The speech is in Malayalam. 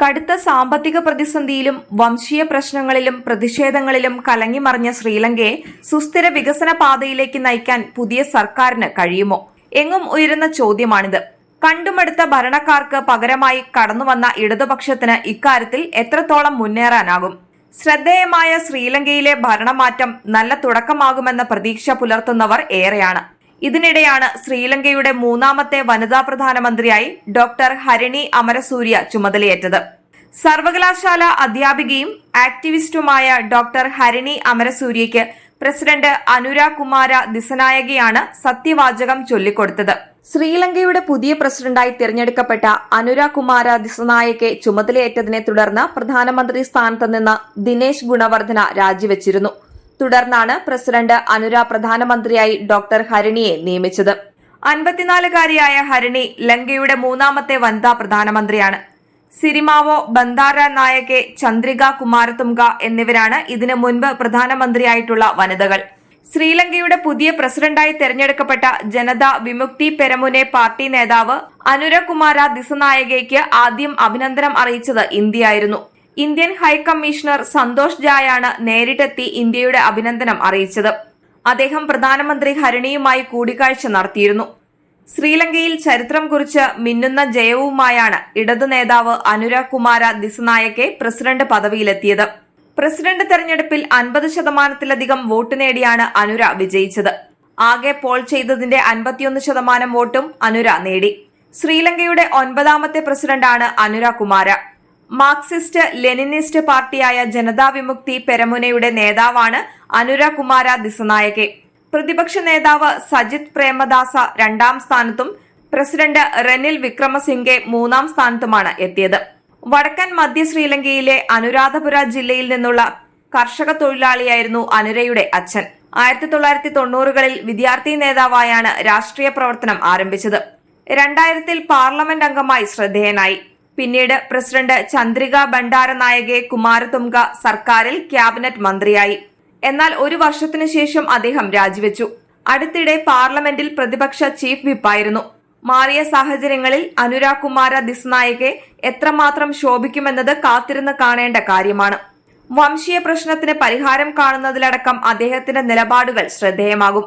കടുത്ത സാമ്പത്തിക പ്രതിസന്ധിയിലും വംശീയ പ്രശ്നങ്ങളിലും പ്രതിഷേധങ്ങളിലും കലങ്ങിമറിഞ്ഞ ശ്രീലങ്കയെ സുസ്ഥിര വികസന പാതയിലേക്ക് നയിക്കാൻ പുതിയ സർക്കാരിന് കഴിയുമോ? എങ്ങും ഉയരുന്ന ചോദ്യമാണിത്. കണ്ടുമടുത്ത ഭരണക്കാർക്ക് പകരമായി കടന്നുവന്ന ഇടതുപക്ഷത്തിന് ഇക്കാര്യത്തിൽ എത്രത്തോളം മുന്നേറാനാകും? ശ്രദ്ധേയമായ ശ്രീലങ്കയിലെ ഭരണമാറ്റം നല്ല തുടക്കമാകുമെന്ന പ്രതീക്ഷ പുലർത്തുന്നവർ ഏറെയാണ്. ഇതിനിടെയാണ് ശ്രീലങ്കയുടെ മൂന്നാമത്തെ വനിതാ പ്രധാനമന്ത്രിയായി ഡോക്ടർ ഹരിണി അമരസൂര്യ ചുമതലയേറ്റത്. സർവകലാശാല അധ്യാപികയും ആക്ടിവിസ്റ്റുമായ ഡോക്ടർ ഹരിണി അമരസൂര്യയ്ക്ക് പ്രസിഡന്റ് അനുരാ കുമാര ദിസനായകയാണ് സത്യവാചകം ചൊല്ലിക്കൊടുത്തത്. ശ്രീലങ്കയുടെ പുതിയ പ്രസിഡന്റായി തിരഞ്ഞെടുക്കപ്പെട്ട അനുരാ കുമാര ദിസനായകെ ചുമതലയേറ്റതിനെ തുടർന്ന് പ്രധാനമന്ത്രി സ്ഥാനത്ത് നിന്ന് ദിനേശ് ഗുണവർദ്ധന രാജിവെച്ചിരുന്നു. തുടർന്നാണ് പ്രസിഡന്റ് അനുര പ്രധാനമന്ത്രിയായി ഡോക്ടർ ഹരിണിയെ നിയമിച്ചത്. അൻപത്തിനാലുകാരിയായ ഹരിണി ലങ്കയുടെ മൂന്നാമത്തെ വനിതാ പ്രധാനമന്ത്രിയാണ്. സിരിമാവോ ബന്ദാര നായകെ ചന്ദ്രിക കുമാരതുംഗ എന്നിവരാണ് ഇതിനു മുൻപ് പ്രധാനമന്ത്രിയായിട്ടുള്ള വനിതകൾ. ശ്രീലങ്കയുടെ പുതിയ പ്രസിഡന്റായി തെരഞ്ഞെടുക്കപ്പെട്ട ജനതാ വിമുക്തി പെരമുനെ പാർട്ടി നേതാവ് അനുരകുമാര ദിസനായകയ്ക്ക് ആദ്യം അഭിനന്ദനം അറിയിച്ചത് ഇന്ത്യയായിരുന്നു. ഇന്ത്യൻ ഹൈക്കമ്മീഷണർ സന്തോഷ് ജായാണ് നേരിട്ടെത്തി ഇന്ത്യയുടെ അഭിനന്ദനം അറിയിച്ചത്. അദ്ദേഹം പ്രധാനമന്ത്രി ഹരിണിയുമായി കൂടിക്കാഴ്ച നടത്തിയിരുന്നു. ശ്രീലങ്കയിൽ ചരിത്രം കുറിച്ച് മിന്നുന്ന ജയവുമായാണ് ഇടതു നേതാവ് അനുരാഗ് കുമാര ദിസനായക്കെ പ്രസിഡന്റ് പദവിയിലെത്തിയത്. പ്രസിഡന്റ് തെരഞ്ഞെടുപ്പിൽ അൻപത് ശതമാനത്തിലധികം വോട്ട് നേടിയാണ് അനുര വിജയിച്ചത്. ആകെ പോൾ ചെയ്തതിന്റെ അൻപത്തിയൊന്ന് ശതമാനം വോട്ടും അനുര നേടി. ശ്രീലങ്കയുടെ ഒൻപതാമത്തെ പ്രസിഡന്റാണ് അനുര കുമാര. മാർക്സിസ്റ്റ് ലെനിനിസ്റ്റ് പാർട്ടിയായ ജനതാ വിമുക്തി പെരമുനയുടെ നേതാവാണ് അനുര കുമാര ദിസനായകെ. പ്രതിപക്ഷ നേതാവ് സജിത് പ്രേമദാസ രണ്ടാം സ്ഥാനത്തും പ്രസിഡന്റ് റെനിൽ വിക്രമസിംഗെ മൂന്നാം സ്ഥാനത്തുമാണ് എത്തിയത്. വടക്കൻ മധ്യ ശ്രീലങ്കയിലെ അനുരാധപുര ജില്ലയിൽ നിന്നുള്ള കർഷക തൊഴിലാളിയായിരുന്നു അനുരയുടെ അച്ഛൻ. ആയിരത്തി തൊള്ളായിരത്തി തൊണ്ണൂറുകളിൽ വിദ്യാർത്ഥി നേതാവായാണ് രാഷ്ട്രീയ പ്രവർത്തനം ആരംഭിച്ചത്. രണ്ടായിരത്തിൽ പാർലമെന്റ് അംഗമായി ശ്രദ്ധേയനായി. പിന്നീട് പ്രസിഡന്റ് ചന്ദ്രിക ഭണ്ഡാരനായകെ കുമാരതുംഗ സർക്കാരിൽ ക്യാബിനറ്റ് മന്ത്രിയായി. എന്നാൽ ഒരു വർഷത്തിനു ശേഷം അദ്ദേഹം രാജിവെച്ചു. അടുത്തിടെ പാർലമെന്റിൽ പ്രതിപക്ഷ ചീഫ് വിപ്പായിരുന്നു. മാറിയ സാഹചര്യങ്ങളിൽ അനുരാഗ് കുമാര ദിസ്നായകെ എത്രമാത്രം ശോഭിക്കുമെന്നത് കാത്തിരുന്ന് കാണേണ്ട കാര്യമാണ്. വംശീയ പ്രശ്നത്തിന് പരിഹാരം കാണുന്നതിലടക്കം അദ്ദേഹത്തിന്റെ നിലപാടുകൾ ശ്രദ്ധേയമാകും.